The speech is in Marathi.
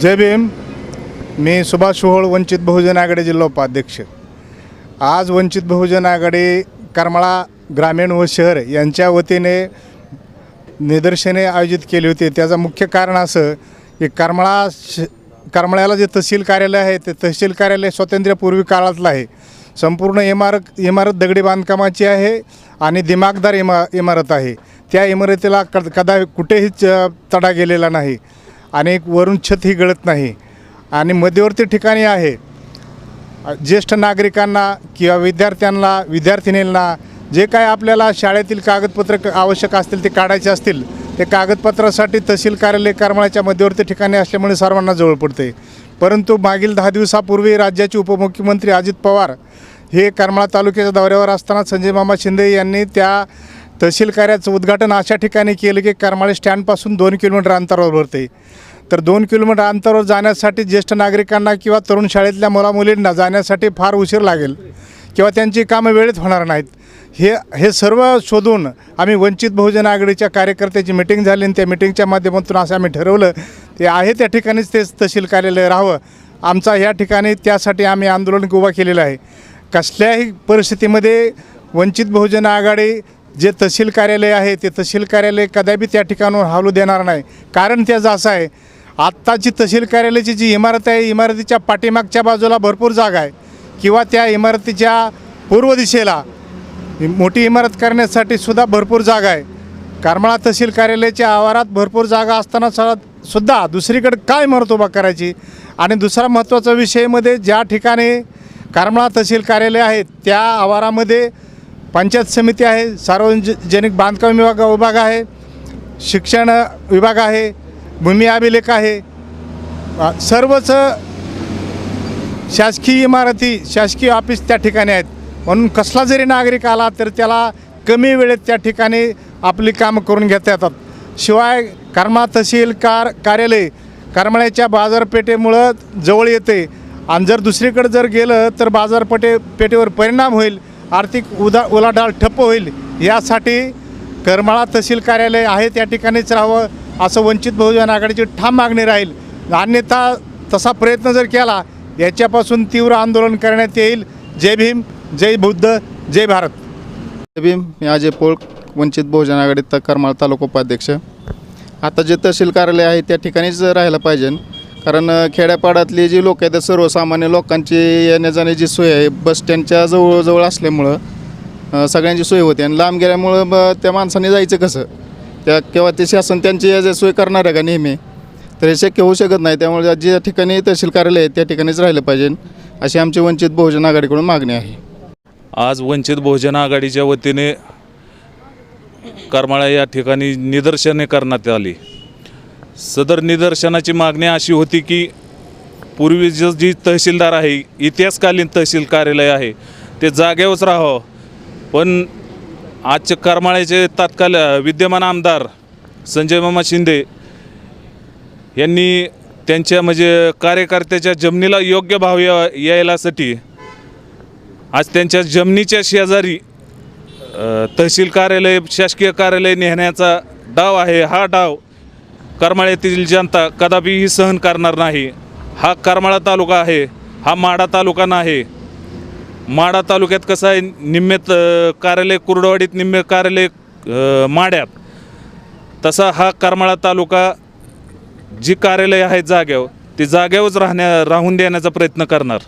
जय भीम. मी सुभाष ओहोळ वंचित बहुजन आघाडी जिल्हा उपाध्यक्ष. आज वंचित बहुजन आघाडी करमाळा ग्रामीण व शहर यांच्या वतीने निदर्शने आयोजित केली होती. त्याचं मुख्य कारण असं की करमाळा श करमाळ्याला जे तहसील कार्यालय आहे ते तहसील कार्यालय स्वातंत्र्यपूर्वी काळातलं आहे. संपूर्ण इमारत इमारत दगडी बांधकामाची आहे आणि दिमागदार इमा इमारत आहे. त्या इमारतीला कदा कुठेही च तडा गेलेला नाही. आणि वरून छत ही गळत नाही. आणि मध्यवर्ती ठिकाणी आहे. ज्येष्ठ नागरिकांना किंवा विद्यार्थ्यांना विद्यार्थिनींना जे काय आपल्याला शाळेतील कागदपत्र आवश्यक असतील ते काढायचे असतील ते कागदपत्रासाठी तहसील कार्यालय करमाळ्याच्या मध्यवर्ती ठिकाणी असल्यामुळे सर्वांना जवळ पडते. परंतु मागील दहा दिवसापूर्वी राज्याचे उपमुख्यमंत्री अजित पवार हे करमाळा तालुक्याच्या दौऱ्यावर असताना संजय मामा शिंदे यांनी त्या तहसील कार्याचं उद्घाटन अशा ठिकाणी केलं की करमाळे स्टँडपासून दोन किलोमीटर अंतरावर भरते. तर दोन किलोमीटर अंतरावर जाण्यासाठी ज्येष्ठ नागरिकांना किंवा तरुण शाळेतल्या मुलामुलींना जाण्यासाठी फार उशीर लागेल किंवा त्यांची कामं वेळेत होणार नाहीत. हे हे सर्व शोधून आम्ही वंचित बहुजन आघाडीच्या कार्यकर्त्याची मिटिंग झाली आणि त्या मिटिंगच्या माध्यमातून असं आम्ही ठरवलं ते आहे त्या ठिकाणीच ते तहसील कार्यालय राहावं. आमचा ह्या ठिकाणी त्यासाठी आम्ही आंदोलन उभा केलेलं आहे. कसल्याही परिस्थितीमध्ये वंचित बहुजन आघाडी जे तहसील कार्यालय आहे ते तहसील कार्यालय कदापि त्या ठिकाणावर हलू देणार नाही. कारण त्याचं असं आहे आत्ताची तहसील कार्यालयाची जी इमारत आहे इमारतीच्या पाठीमागच्या बाजूला भरपूर जागा आहे. किंवा त्या इमारतीच्या पूर्व दिशेला मोठी इमारत करण्यासाठी सुद्धा भरपूर जागा आहे. करमाळा तहसील कार्यालयाच्या आवारात भरपूर जागा असताना सुद्धा दुसरीकडे काय इमारत उभा करायची? आणि दुसरा महत्त्वाचा विषयमध्ये ज्या ठिकाणी करमाळा तहसील कार्यालय आहे त्या आवारामध्ये पंचायत समिती आहे सार्वजनिक बांधकाम विभाग विभाग आहे शिक्षण विभाग आहे भूमी अभिलेख आहे. सर्वच शासकीय इमारती शासकीय ऑफिस त्या ठिकाणी आहेत. म्हणून कसला जरी नागरिक आला तर त्याला कमी वेळेत त्या ठिकाणी आपली कामं करून घेता येतात. शिवाय कर्मा तहसील कार कार्यालय करमाळ्याच्या बाजारपेठेमुळं जवळ येते. आणि जर दुसरीकडे जर गेलं तर बाजारपेठे पेठेवर परिणाम होईल. आर्थिक उदा उलाढाल ठप्प होईल यासाठी करमाळा तहसील कार्यालय आहे त्या ठिकाणीच राहावं असं वंचित बहुजन आघाडीची ठाम मागणी राहील. अन्यथा तसा प्रयत्न जर केला याच्यापासून तीव्र आंदोलन करण्यात येईल. जय भीम जय बुद्ध जय भारत. जय भीम मी अजय पोळ वंचित बहुजन आघाडी तर करमाळ तालुका उपाध्यक्ष. आता जे तहसील कार्यालय आहे त्या ठिकाणीच राहायला पाहिजे. कारण खेड्यापाड्यातली जी लोक आहेत त्या सर्वसामान्य लोकांची येण्या जाण्याची सोय आहे बसस्टँडच्या जवळजवळ असल्यामुळं सगळ्यांची सोय होते. आणि लांब गेल्यामुळं मग त्या माणसाने जायचं कसं? त्या किंवा ते शासन त्यांची याची सोय करणार आहे का नेहमी? तर हे शक्य होऊ शकत नाही. त्यामुळे ज्या ठिकाणी तहसील कार्यालय आहे त्या ठिकाणीच राहिलं पाहिजे. अशी आमची वंचित बहुजन आघाडीकडून मागणी आहे. आज वंचित बहुजन आघाडीच्या वतीने करमाळा या ठिकाणी निदर्शने करण्यात आली. सदर निदर्शनाची मागणी अशी होती की पूर्वी ज जी तहसीलदार आहे इतिहासकालीन तहसील कार्यालय आहे ते जागेवरच राहावं. पण आजचे करमाळ्याचे तात्काल विद्यमान आमदार संजय मामा शिंदे यांनी त्यांच्या म्हणजे कार्यकर्त्याच्या जमिनीला योग्य भाव या यायलासाठी आज त्यांच्या जमिनीच्या शेजारी तहसील कार्यालय शासकीय कार्यालय नेहण्याचा डाव आहे. हा डाव करमाळ्यातील जनता कदापिही सहन करणार नाही. हा करमाळा तालुका आहे हा माडा तालुका नाही. माडा तालुक्यात कसं आहे निम्मेत कार्यालय कुर्डवाडीत निम्मे कार्यालय माड्यात. तसा हा करमाळा तालुका जी कार्यालय आहेत जाग्यावर ती जाग्यावरच राहण्या राहून देण्याचा प्रयत्न करणार.